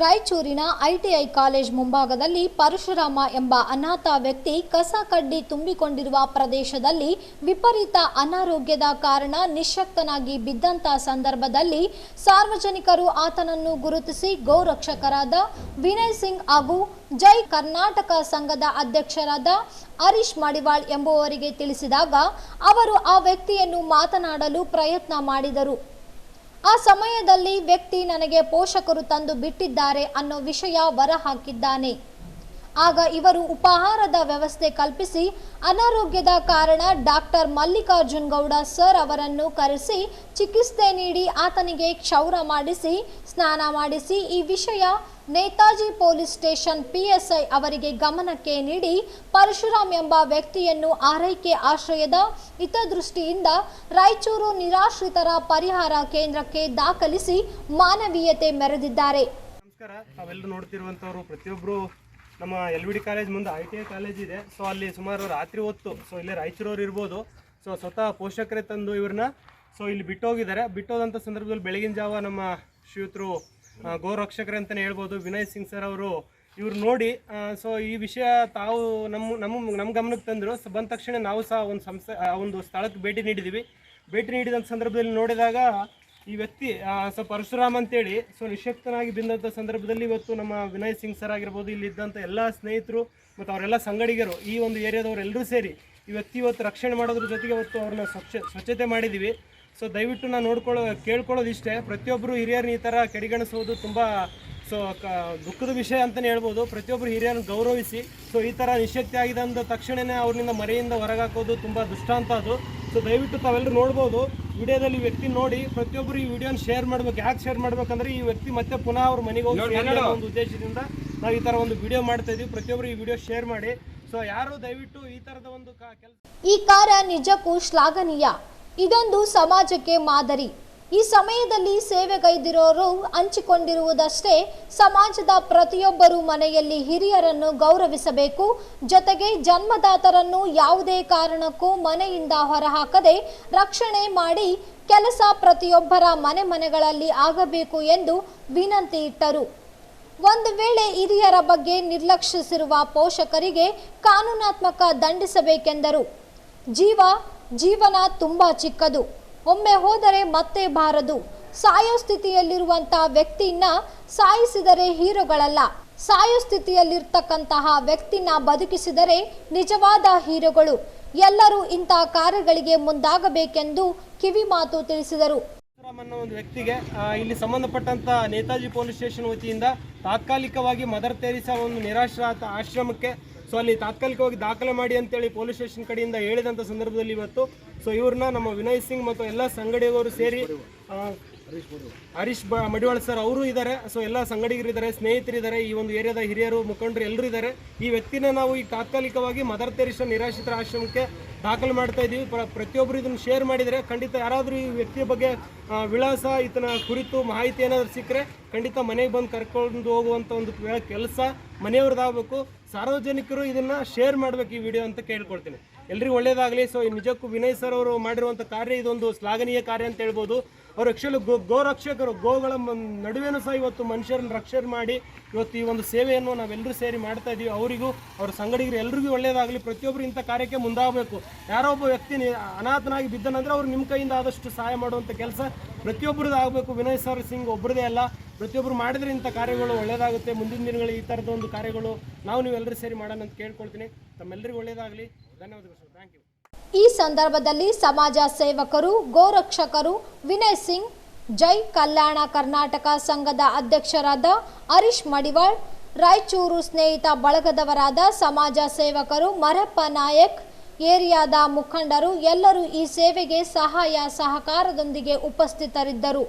ರಾಯಚೂರಿನ ITI college ಮುಂಭಾಗದಲ್ಲಿ ಪರಶುರಾಮ ಎಂಬ ಅನಾಥ ವ್ಯಕ್ತಿ ಕಸ ಕಡ್ಡಿ ತುಂಬಿಕೊಂಡಿರುವ ಪ್ರದೇಶದಲ್ಲಿ ವಿಪರೀತ ಅನಾರೋಗ್ಯದ ಕಾರಣ ನಿಶಕ್ತನಾಗಿ ಬಿದ್ದಂತ ಸಂದರ್ಭದಲ್ಲಿ ಸಾರ್ವಜನಿಕರು ಆತನನ್ನು ಗುರುತಿಸಿ ಗೋರಕ್ಷಕರಾದ ವಿನಯ್ ಸಿಂಗ್ ಹಾಗೂ ಜೈ ಕರ್ನಾಟಕ ಸಂಘದ ಅಧ್ಯಕ್ಷರಾದ ಹರೀಶ್ ಮಡಿವಾಳ್ ಎಂಬುವವರಿಗೆ ತಿಳಿಸಿದಾಗ ಅವರು ಆ ವ್ಯಕ್ತಿಯನ್ನು ಮಾತನಾಡಲು ಪ್ರಯತ್ನ ಮಾಡಿದರು. ಆ ಸಮಯದಲ್ಲಿ ವ್ಯಕ್ತಿ ನನಗೆ ಪೋಷಕರು ತಂದು ಬಿಟ್ಟಿದ್ದಾರೆ ಅನ್ನೋ ವಿಷಯ ಹೊರಹಾಕಿದ್ದಾನೆ ಆಗ ಇವರು ಉಪಹಾರದ ವ್ಯವಸ್ಥೆ ಕಲ್ಪಿಸಿ ಅನಾರೋಗ್ಯದ ಕಾರಣ ಡಾಕ್ಟರ್ ಮಲ್ಲಿಕಾರ್ಜುನ್ ಗೌಡ ಸರ್ ಅವರನ್ನು ಕರೆಸಿ ಚಿಕಿತ್ಸೆ ನೀಡಿ ಆತನಿಗೆ ಕ್ಷೌರ ಮಾಡಿಸಿ, ಸ್ನಾನ ಮಾಡಿಸಿ, ಈ ವಿಷಯ ನೇತಾಜಿ ಪೊಲೀಸ್ ಸ್ಟೇಷನ್ ಪಿಎಸ್ಐ ಅವರಿಗೆ ಗಮನಕ್ಕೆ ನೀಡಿ ಪರಶುರಾಮ್ ಎಂಬ ವ್ಯಕ್ತಿಯನ್ನು ಆರೈಕೆ ಆಶ್ರಯದ ಹಿತದೃಷ್ಟಿಯಿಂದ ರಾಯಚೂರು ನಿರಾಶ್ರಿತರ ಪರಿಹಾರ ಕೇಂದ್ರಕ್ಕೆ ದಾಖಲಿಸಿ ಮಾನವೀಯತೆ ಮೆರೆದಿದ್ದಾರೆ. ನಮಸ್ಕಾರ. ಪ್ರತಿಯೊಬ್ಬರು ನಮ್ಮ ಎಲ್ ವಿ ಡಿ ಕಾಲೇಜ್ ಮುಂದೆ ಐ ಟಿ ಐ ಕಾಲೇಜ್ ಇದೆ. ಸೊ ಅಲ್ಲಿ ಸುಮಾರು ರಾತ್ರಿ ಹೊತ್ತು ಸೊ ಇಲ್ಲಿ ರಾಯಚೂರವ್ರು ಇರ್ಬೋದು. ಸೊ ಸ್ವತಃ ಪೋಷಕರೇ ತಂದು ಇವ್ರನ್ನ ಸೊ ಇಲ್ಲಿ ಬಿಟ್ಟೋಗಿದ್ದಾರೆ. ಬಿಟ್ಟೋದಂಥ ಸಂದರ್ಭದಲ್ಲಿ ಬೆಳಗಿನ ಜಾವ ನಮ್ಮ ಶ್ರೀಯುತರು ಗೋರಕ್ಷಕರೇ ಅಂತಲೇ ಹೇಳ್ಬೋದು, ವಿನಯ್ ಸಿಂಗ್ ಸರ್ ಅವರು ಇವ್ರು ನೋಡಿ ಸೊ ಈ ವಿಷಯ ತಾವು ನಮ್ಮ ನಮ್ಮ ನಮ್ಮ ಗಮನಕ್ಕೆ ತಂದರು. ಸೊ ಬಂದ ತಕ್ಷಣ ನಾವು ಸಹ ಒಂದು ಸಂಸ್ಥೆ ಒಂದು ಸ್ಥಳಕ್ಕೆ ಭೇಟಿ ನೀಡಿದ್ದೀವಿ ಭೇಟಿ ನೀಡಿದಂಥ ಸಂದರ್ಭದಲ್ಲಿ ನೋಡಿದಾಗ ಈ ವ್ಯಕ್ತಿ ಸೊ ಪರಶುರಾಮ್ ಅಂತೇಳಿ, ಸೊ ನಿಶಕ್ತನಾಗಿ ಬಿದ್ದಂಥ ಸಂದರ್ಭದಲ್ಲಿ ಇವತ್ತು ನಮ್ಮ ವಿನಯ್ ಸಿಂಗ್ ಸರ್ ಆಗಿರ್ಬೋದು ಇಲ್ಲಿದ್ದಂಥ ಎಲ್ಲ ಸ್ನೇಹಿತರು ಮತ್ತು ಅವರೆಲ್ಲ ಸಂಗಡಿಗರು, ಈ ಒಂದು ಏರಿಯಾದವರೆಲ್ಲರೂ ಸೇರಿ ಈ ವ್ಯಕ್ತಿ ಇವತ್ತು ರಕ್ಷಣೆ ಮಾಡೋದ್ರ ಜೊತೆಗೆ ಇವತ್ತು ಅವ್ರನ್ನ ಸ್ವಚ್ಛ, ಸ್ವಚ್ಛತೆ ಮಾಡಿದ್ದೀವಿ ಸೊ ದಯವಿಟ್ಟು ನಾನು ನೋಡ್ಕೊಳ್ಳೋ ಕೇಳ್ಕೊಳ್ಳೋದು ಇಷ್ಟೇ ಪ್ರತಿಯೊಬ್ಬರು ಹಿರಿಯರನ್ನ ಈ ಥರ ಕೆಡಿಗಣಿಸೋದು ತುಂಬ, ಸೊ, ಕ, ದುಃಖದ ವಿಷಯ ಅಂತಲೇ ಹೇಳ್ಬೋದು. ಪ್ರತಿಯೊಬ್ಬರು ಹಿರಿಯರನ್ನು ಗೌರವಿಸಿ, ಸೊ ಈ ಥರ ನಿಶಕ್ತಿ ಆಗಿದೆ ಅಂದ ತಕ್ಷಣವೇ ಅವ್ರನ್ನ ಮರೆಯಿಂದ ಹೊರಗಾಕೋದು ತುಂಬ ದುಷ್ಟ ಅಂತ ಅದು. ಸೊ ದಯವಿಟ್ಟು ತಾವೆಲ್ಲರೂ ನೋಡ್ಬೋದು. ವಿಡಿಯೋದಲ್ಲಿ ಈ ವ್ಯಕ್ತಿ ನೋಡಿ ಪ್ರತಿಯೊಬ್ಬರು ಈ ವಿಡಿಯೋನ ಶೇರ್ ಮಾಡ್ಬೇಕು. ಯಾಕೆ ಶೇರ್ ಮಾಡ್ಬೇಕಂದ್ರೆ ಈ ವ್ಯಕ್ತಿ ಮತ್ತೆ ಪುನಃ ಅವ್ರ ಮನೆಗೆ ಹೋಗಿ ಒಂದು ಉದ್ದೇಶದಿಂದ ನಾವು ಈ ತರ ಒಂದು ವಿಡಿಯೋ ಮಾಡ್ತಾ ಇದೀವಿ. ಪ್ರತಿಯೊಬ್ಬರು ಈ ವಿಡಿಯೋ ಶೇರ್ ಮಾಡಿ. ಸೊ ಯಾರು ದಯವಿಟ್ಟು ಈ ತರದ ಒಂದು ಕೆಲಸ ಈ ಕಾರ್ಯ ನಿಜಕ್ಕೂ ಶ್ಲಾಘನೀಯ. ಇದೊಂದು ಸಮಾಜಕ್ಕೆ ಮಾದರಿ. ಈ ಸಮಯದಲ್ಲಿ ಸೇವೆಗೈದಿರೋರು ಹಂಚಿಕೊಂಡಿರುವುದಷ್ಟೇ ಸಮಾಜದ ಪ್ರತಿಯೊಬ್ಬರು ಮನೆಯಲ್ಲಿ ಹಿರಿಯರನ್ನು ಗೌರವಿಸಬೇಕು. ಜೊತೆಗೆ ಜನ್ಮದಾತರನ್ನು ಯಾವುದೇ ಕಾರಣಕ್ಕೂ ಮನೆಯಿಂದ ಹೊರಹಾಕದೆ ರಕ್ಷಣೆ ಮಾಡಿ ಕೆಲಸ ಪ್ರತಿಯೊಬ್ಬರ ಮನೆ ಮನೆಗಳಲ್ಲಿ ಆಗಬೇಕು ಎಂದು ವಿನಂತಿ ಇಟ್ಟರು. ಒಂದು ವೇಳೆ ಹಿರಿಯರ ಬಗ್ಗೆ ನಿರ್ಲಕ್ಷಿಸಿರುವ ಪೋಷಕರಿಗೆ ಕಾನೂನಾತ್ಮಕ ದಂಡಿಸಬೇಕೆಂದರು. ಜೀವ, ಜೀವನ ತುಂಬ ಚಿಕ್ಕದು. ಒಮ್ಮೆ ಹೋದರೆ ಮತ್ತೆ ಬಾರದು. ಸಾಯೋ ಸ್ಥಿತಿಯಲ್ಲಿರುವಂತಹ ವ್ಯಕ್ತಿಯನ್ನ ಸಾಯಿಸಿದರೆ ಹೀರೋಗಳಲ್ಲ. ಸಾಯೋ ಸ್ಥಿತಿಯಲ್ಲಿರ್ತಕ್ಕಂತಹ ವ್ಯಕ್ತಿನ ಬದುಕಿಸಿದರೆ ನಿಜವಾದ ಹೀರೋಗಳು. ಎಲ್ಲರೂ ಇಂತಹ ಕಾರ್ಯಗಳಿಗೆ ಮುಂದಾಗಬೇಕೆಂದು ಕಿವಿಮಾತು ತಿಳಿಸಿದರು. ಒಂದು ವ್ಯಕ್ತಿಗೆ ಇಲ್ಲಿ ಸಂಬಂಧಪಟ್ಟಂತ ನೇತಾಜಿ ಪೊಲೀಸ್ ಸ್ಟೇಷನ್ ವತಿಯಿಂದ ತಾತ್ಕಾಲಿಕವಾಗಿ ಮದರ್ ತೆರಿಸಾ ಒಂದು ನಿರಾಶ್ರಾತ ಆಶ್ರಮಕ್ಕೆ ಸೊ ಅಲ್ಲಿ ತಾತ್ಕಾಲಿಕವಾಗಿ ದಾಖಲೆ ಮಾಡಿ ಅಂತೇಳಿ ಪೊಲೀಸ್ ಸ್ಟೇಷನ್ ಕಡೆಯಿಂದ ಹೇಳಿದಂಥ ಸಂದರ್ಭದಲ್ಲಿ ಇವತ್ತು ಸೊ ಇವ್ರನ್ನ ನಮ್ಮ ವಿನಯ್ ಸಿಂಗ್ ಮತ್ತು ಎಲ್ಲ ಸಂಗಡಿಯವರು ಸೇರಿ ಹರೀಶ್ ಬ ಮಡಿವಾಳ್ ಸರ್, ಅವರು ಇದ್ದಾರೆ ಸೊ ಎಲ್ಲ ಸ್ನೇಹಿತರು ಸ್ನೇಹಿತರಿದ್ದಾರೆ ಈ ಒಂದು ಏರಿಯಾದ ಹಿರಿಯರು, ಮುಖಂಡರು ಎಲ್ಲರೂ ಇದ್ದಾರೆ ಈ ವ್ಯಕ್ತಿನ ನಾವು ಈ ತಾತ್ಕಾಲಿಕವಾಗಿ ಮದರ್ ತೆರಿಸಾ ನಿರಾಶ್ರಿತರ ಆಶ್ರಮಕ್ಕೆ ದಾಖಲು ಮಾಡ್ತಾ ಇದ್ದೀವಿ ಪ್ರ ಪ್ರತಿಯೊಬ್ಬರು ಇದನ್ನು ಶೇರ್ ಮಾಡಿದರೆ ಖಂಡಿತ ಯಾರಾದರೂ ಈ ವ್ಯಕ್ತಿಯ ಬಗ್ಗೆ ವಿಳಾಸ ಈತನ ಕುರಿತು ಮಾಹಿತಿ ಏನಾದರೂ ಸಿಕ್ಕರೆ ಖಂಡಿತ ಮನೆಗೆ ಬಂದು ಕರ್ಕೊಂಡು ಹೋಗುವಂಥ ಒಂದು ಕೆಲಸ ಮನೆಯವ್ರದ್ದಾಗಬೇಕು. ಸಾರ್ವಜನಿಕರು ಇದನ್ನು ಶೇರ್ ಮಾಡಬೇಕು ಈ ವಿಡಿಯೋ ಅಂತ ಕೇಳ್ಕೊಳ್ತೀನಿ. ಎಲ್ರಿಗೂ ಒಳ್ಳೆಯದಾಗಲಿ ಸೊ ನಿಜಕ್ಕೂ ವಿನಯ್ ಸರ್ ಅವರು ಮಾಡಿರುವಂಥ ಕಾರ್ಯ ಇದೊಂದು ಶ್ಲಾಘನೀಯ ಕಾರ್ಯ ಅಂತ ಹೇಳ್ಬೋದು. ಅವ್ರು ಆ್ಯಕ್ಚುಲಿ ಗೋ ಗೋರಕ್ಷಕರು, ಗೋಗಳ ಮ- ನಡುವೆನೂ ಸಹ ಇವತ್ತು ಮನುಷ್ಯರನ್ನ ರಕ್ಷಣೆ ಮಾಡಿ ಇವತ್ತು ಈ ಒಂದು ಸೇವೆಯನ್ನು ನಾವೆಲ್ಲರೂ ಸೇರಿ ಮಾಡ್ತಾ ಇದ್ದೀವಿ ಅವರಿಗೂ, ಅವ್ರ ಸಂಗಡಿಗರು ಎಲ್ರಿಗೂ ಒಳ್ಳೆಯದಾಗಲಿ. ಪ್ರತಿಯೊಬ್ಬರು ಇಂಥ ಕಾರ್ಯಕ್ಕೆ ಮುಂದಾಗಬೇಕು. ಯಾರೋ ಒಬ್ಬ ವ್ಯಕ್ತಿ ಅನಾಥನಾಗಿ ಬಿದ್ದನಂದ್ರೆ ಅವ್ರು ನಿಮ್ಮ ಕೈಯಿಂದ ಆದಷ್ಟು ಸಹಾಯ ಮಾಡುವಂಥ ಕೆಲಸ ಪ್ರತಿಯೊಬ್ಬರದ್ದು ಆಗಬೇಕು. ವಿನಯ್ ಸರ್ ಸಿಂಗ್ ಒಬ್ಬರದೇ ಅಲ್ಲ. ಪ್ರತಿಯೊಬ್ಬರು ಮಾಡಿದ್ರೆ ಇಂಥ ಕಾರ್ಯಗಳು ಒಳ್ಳೆಯದಾಗುತ್ತೆ. ಮುಂದಿನ ದಿನಗಳಲ್ಲಿ ಈ ಥರದ ಒಂದು ಕಾರ್ಯಗಳು ನಾವು ನೀವೆಲ್ಲರೂ ಸೇರಿ ಮಾಡೋಣ ಅಂತ ಕೇಳ್ಕೊಳ್ತೀನಿ. ತಮ್ಮೆಲ್ಲರಿಗೂ ಒಳ್ಳೇದಾಗಲಿ ಧನ್ಯವಾದಗಳು ಸರ್. ಥ್ಯಾಂಕ್ ಯು ಈ ಸಂದರ್ಭದಲ್ಲಿ ಸಮಾಜ ಸೇವಕರು, ಗೋರಕ್ಷಕರು ವಿನಯ್ ಸಿಂಗ್, ಜೈ ಕಲ್ಯಾಣ ಕರ್ನಾಟಕ ಸಂಘದ ಅಧ್ಯಕ್ಷರಾದ ಹರೀಶ್ ಮಡಿವಾಳ್, ರಾಯಚೂರು ಸ್ನೇಹಿತ ಬಳಗದವರಾದ ಸಮಾಜ ಸೇವಕರು ಮರಪ್ಪ ನಾಯಕ್, ಏರಿಯಾದ ಮುಖಂಡರು ಎಲ್ಲರೂ ಈ ಸೇವೆಗೆ ಸಹಾಯ ಸಹಕಾರದೊಂದಿಗೆ ಉಪಸ್ಥಿತರಿದ್ದರು.